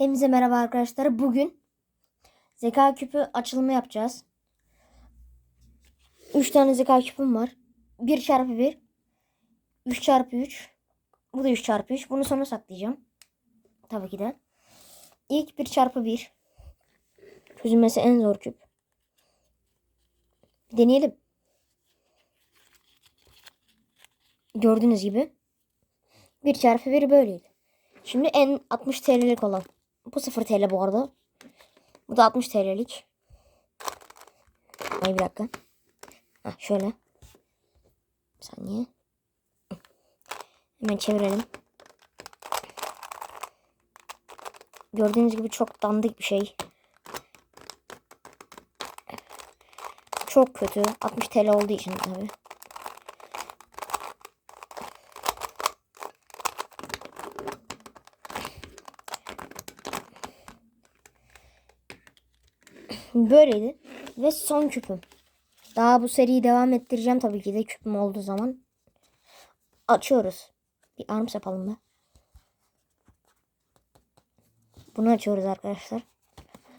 Hepinize merhaba arkadaşlar. Bugün zeka küpü açılımı yapacağız. 3 tane zeka küpüm var. 1 çarpı 1. 3 çarpı 3. Bu da 3 çarpı 3. Bunu sona saklayacağım. Tabii ki de. İlk 1 çarpı 1. Çözülmesi en zor küp. Deneyelim. Gördüğünüz gibi 1 çarpı 1 böyleydi. Şimdi en 60 TL'lik olan. Bu 0 TL bu arada. Bu da 60 TL'lik. Ay bir dakika. Heh, şöyle. Bir saniye. Hemen çevirelim. Gördüğünüz gibi çok dandik bir şey. Çok kötü. 60 TL olduğu için tabii. Böyleydi. Ve son küpüm. Daha bu seriyi devam ettireceğim tabii ki de küpüm olduğu zaman. Açıyoruz. Bir arms yapalım da. Bunu açıyoruz arkadaşlar.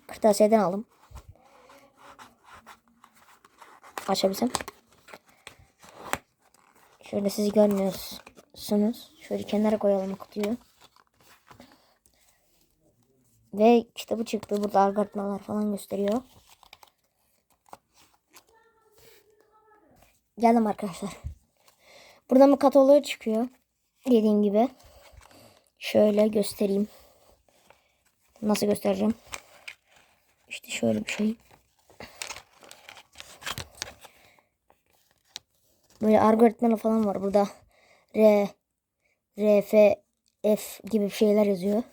Kırtasiyeden aldım. Açabilsem. Şöyle sizi görmüyorsunuz. Şöyle kenara koyalım kutuyu. Ve kitabı çıktı. Burada algoritmalar falan gösteriyor. Geldim arkadaşlar. Buradan bir kataloğu çıkıyor. Dediğim gibi. Şöyle göstereyim. Nasıl göstereceğim? İşte şöyle bir şey. Böyle algoritmalar falan var. Burada R, R, F, F gibi şeyler yazıyor.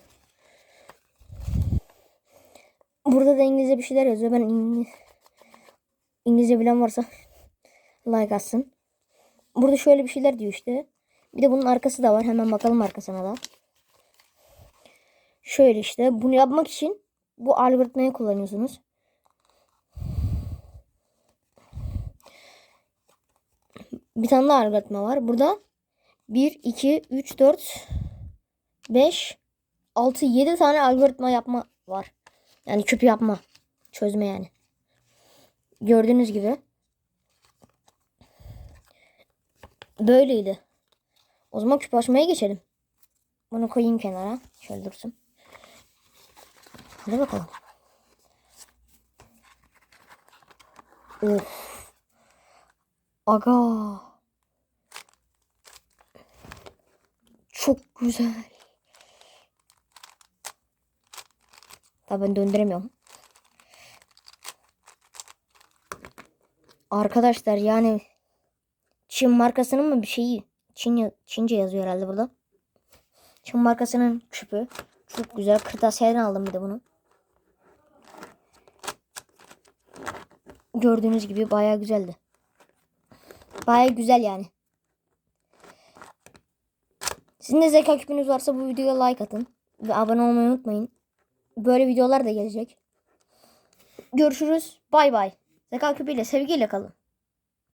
Burada da İngilizce bir şeyler yazıyor. Ben İngiliz... İngilizce bilen varsa like atsın. Burada şöyle bir şeyler diyor işte. Bir de bunun arkası da var. Hemen bakalım arkasına da. Şöyle işte. Bunu yapmak için bu algoritmayı kullanıyorsunuz. Bir tane daha algoritma var. Burada 1, 2, 3, 4, 5, 6, 7 tane algoritma yapma var. Yani küp yapma. Çözme yani. Gördüğünüz gibi. Böyleydi. O zaman küp açmaya geçelim. Bunu koyayım kenara. Şöyle dursun. Hadi bakalım. Of. Aga. Çok güzel. Tabii ben döndüremiyorum. Arkadaşlar yani Çin markasının mı bir şeyi? Çin, Çince yazıyor herhalde burada. Çin markasının küpü. Çok güzel. Kırtasiyeden aldım bir de bunu. Gördüğünüz gibi baya güzeldi. Baya güzel yani. Sizin de zeka küpünüz varsa bu videoya like atın. Ve abone olmayı unutmayın. Böyle videolar da gelecek. Görüşürüz. Bay bay. Zeka küpüyle sevgiyle kalın.